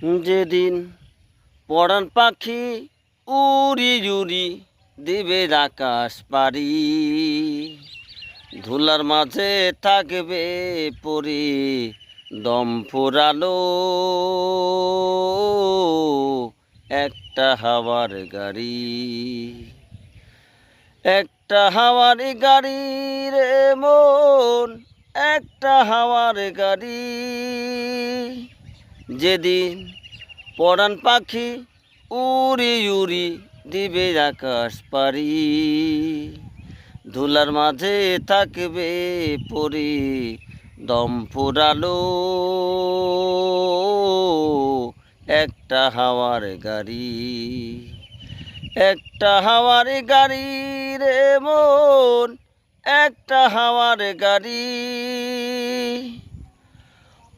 যেদিন পড়ান পাখি উড়ি উড়ি দিবে আকাশ পারি ধুলার মাঝে থাকবে পরি দম ফুরালো। একটা হাওয়ার গাড়ি, একটা হাওয়ার গাড়ি রে মন, একটা হাওয়ার গাড়ি। যেদিন পরাণ পাখি উড়ি উড়ি দিবে আকাশ পারি ধুলার মাঝে থাকবে পরি দম ফুরালো। একটা হাওয়ার গাড়ি, একটা হাওয়ার গাড়ি রে মন, একটা হাওয়ার গাড়ি।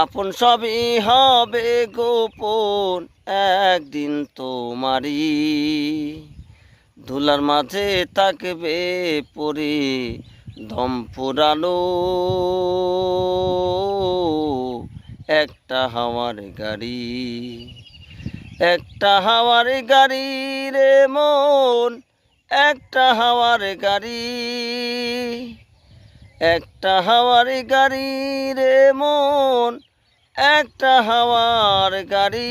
আপন সবই হবে গোপন একদিন তোমারই। ধুলার মাঝে থাকবে পরে দম ফুরালো একটা হাওয়ার গাড়ি, একটা হাওয়ার গাড়ি রে মন, একটা হাওয়ার গাড়ি, একটা হাওয়ার গাড়ি রে মন একটা হাওয়ার গাড়ি।